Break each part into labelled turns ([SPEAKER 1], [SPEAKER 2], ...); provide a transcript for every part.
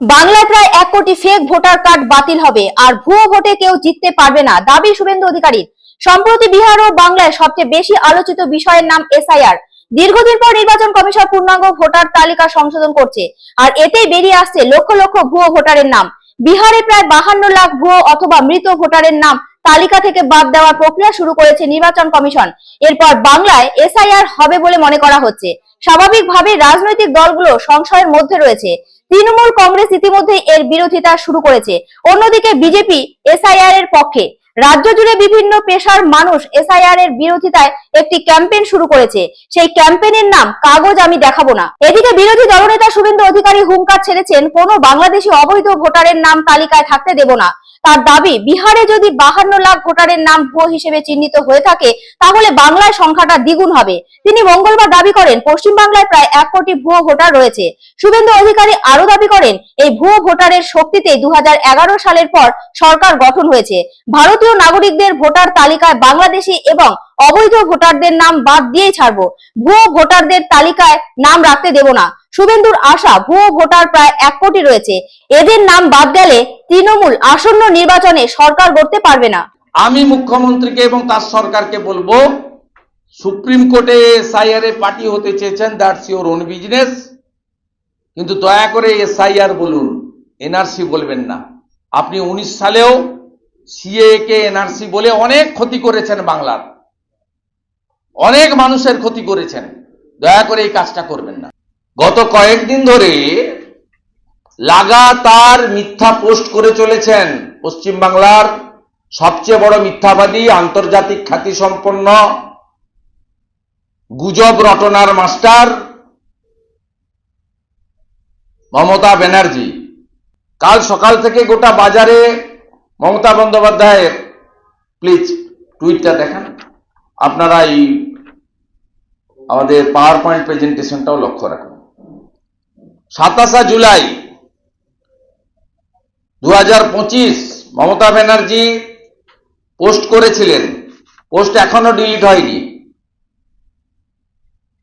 [SPEAKER 1] বাংলায় প্রায় এক কোটি ফেক ভোটার কার্ড বাতিল হবে, আর ভুয়ো ভোটে কেউ জিততে পারবে না, দাবি শুভেন্দু অধিকারীর। সম্প্রতি বিহার ও বাংলায় সবচেয়ে বেশি আলোচিত বিষয়ের নাম এসআইআর। দীর্ঘদিন পর নির্বাচন কমিশন পূর্ণাঙ্গ ভোটার তালিকা সংশোধন করছে, আর এতেই বেরিয়ে আসছে লক্ষ লক্ষ ভুয়ো ভোটারের নাম। বিহারে প্রায় বাহান্ন লাখ ভুয়ো অথবা মৃত ভোটারের নাম তালিকা থেকে বাদ দেওয়ার প্রক্রিয়া শুরু করেছে নির্বাচন কমিশন। এরপর বাংলায় এসআইআর হবে বলে মনে করা হচ্ছে। স্বাভাবিকভাবে রাজনৈতিক দলগুলো সংশয়ের মধ্যে রয়েছে। তৃণমূল কংগ্রেস ইতিমধ্যে এর বিরোধিতা শুরু করেছে। অন্যদিকে বিজেপি এসআইআর এর পক্ষে। রাজ্য জুড়ে বিভিন্ন পেশার মানুষ এসআইআর এর বিরোধিতায় একটি ক্যাম্পেইন শুরু করেছে। সেই ক্যাম্পেইনের নাম কাগজ আমি দেখাবো না। এদিকে বিরোধী দলনেতা শুভেন্দু অধিকারী হুঙ্কার ছেড়েছেন, কোনো বাংলাদেশি অবৈধ ভোটারের নাম তালিকায় থাকতে দেব না। তার দাবি, বিহারে যদি বাহান্ন লাখ ভোটারের নাম ভুয়ো হিসেবে চিহ্নিত হয়ে থাকে, তাহলে বাংলায় সংখ্যাটা দ্বিগুণ হবে। তিনি মঙ্গলবার দাবি করেন, পশ্চিমবাংলায় প্রায় এক কোটি ভুয়ো ভোটার রয়েছে। শুভেন্দু অধিকারী আরও দাবি করেন, এই ভুয়ো ভোটারের শক্তিতে দু হাজার এগারো সালের পর সরকার গঠন হয়েছে। ভারতীয় নাগরিকদের ভোটার তালিকায় বাংলাদেশি এবং অবৈধ ভোটারদের নাম বাদ দিয়েই ছাড়বো। ভুয়ো ভোটারদের তালিকায় নাম রাখতে দেব না। শুভেন্দুর আশা, ভুয়ো ভোটার প্রায় এক কোটি রয়েছে। এদের নাম বাদ গেলে তৃণমূল আসন্ন নির্বাচনে সরকার গড়তে পারবে না।
[SPEAKER 2] আমি মুখ্যমন্ত্রীকে এবং তার সরকারকে বলব, সুপ্রিম কোর্টে এসআইআর এ পার্টি হতে চেয়েছেন দ্যাটস ইওর ওন বিজনেস কিন্তু দয়া করে এসআইআর বলুন, এনআরসি বলবেন না। আপনি উনিশ সালেও সিএ কে এনআরসি বলে অনেক ক্ষতি করেছেন বাংলার। অনেক মানুষের ক্ষতি করেছেন। দয়া করে এই কাজটা করবেন না। গত কয়েকদিন ধরে লাগাতার মিথ্যা পোস্ট করে চলেছেন পশ্চিমবাংলার সবচেয়ে বড় মিথ্যাবাদী, আন্তর্জাতিক খ্যাতি সম্পন্ন গুজব রটনার মাস্টার মমতা ব্যানার্জি। কাল সকাল থেকে গোটা বাজারে মমতা বন্দ্যোপাধ্যায়ের, প্লিজ, টুইটটা দেখান। আপনারা এই আমাদের পাওয়ার পয়েন্ট প্রেজেন্টেশনটাও লক্ষ্য রাখুন। সাতাশা জুলাই দু হাজার পঁচিশ, মমতা ব্যানার্জি পোস্ট করেছিলেন। পোস্ট এখনও ডিলিট হয়নি।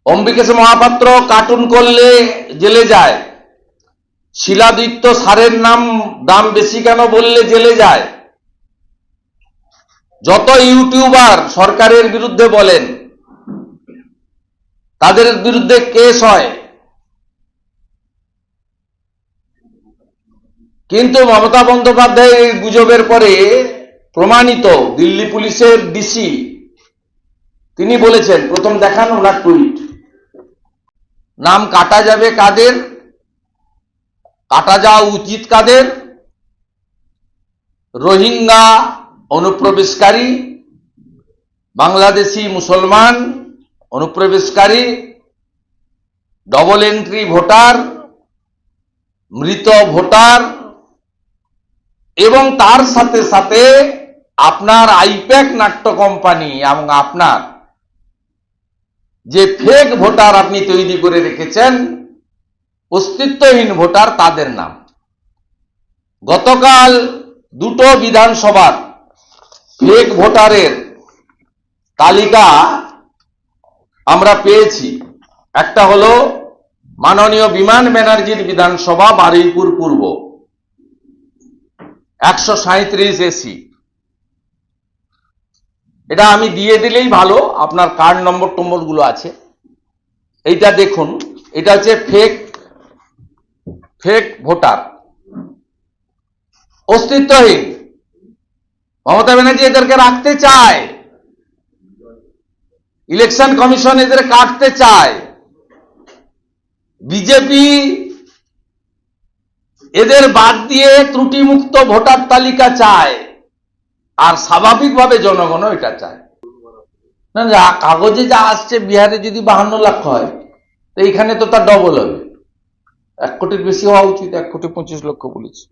[SPEAKER 2] অম্বিকেশ মহাপাত্র কার্টুন করলে জেলে যায়। শিলাদিত্য সারের নাম, দাম বেশি কেন বললে জেলে যায়? যত ইউটিউবার সরকারের বিরুদ্ধে বলেন তাদের বিরুদ্ধে কেস হয়। কিন্তু মমতা বন্দ্যোপাধ্যায় এই গুজবের পরে প্রমাণিত দিল্লি পুলিশের ডিসি। তিনি বলেছেন, প্রথম দেখান ওনার টুইট। নাম কাটা যাবে কাদের? কাটা যাওয়া উচিত কাদের? রোহিঙ্গা অনুপ্রবেশকারী, বাংলাদেশি মুসলমান অনুপ্রবেশকারী ডবল এন্ট্রি ভোটার মৃত ভোটার এবং তার সাথে সাথে আপনার আইপ্যাক নাট্য কোম্পানি এবং আপনার যে ফেক ভোটার আপনি তৈরি করে রেখেছেন, অস্তিত্বহীন ভোটার তাদের নাম। গতকাল দুটো বিধানসভার ফেক ভোটারের তালিকা আমরা পেয়েছি। একটা হলো মাননীয় বিমান ব্যানার্জির বিধানসভা বারুইপুর পূর্ব। একশো সাঁত্রিশ এসি। এটা আমি দিয়ে দিলেই ভালো, আপনার কার্ড নম্বর টম্বরগুলো আছে। এইটা দেখুন, এটা হচ্ছে ফেক ফেক ভোটার অস্তিত্বহীন। মমতা ব্যানার্জি এদেরকে রাখতে চায়। ইলেকশন কমিশন এদের কাটতে চায়। বিজেপি এদের বাদ দিয়ে ত্রুটিমুক্ত ভোটার তালিকা চায়। আর স্বাভাবিকভাবে জনগণও এটা চায়। না কাগজে যা আসছে, বিহারে যদি বাহান্ন লাখ হয়, তো এইখানে তো তার ডবল হবে। এক কোটির বেশি হওয়া উচিত, এক কোটি পঁচিশ লক্ষ বলেছি।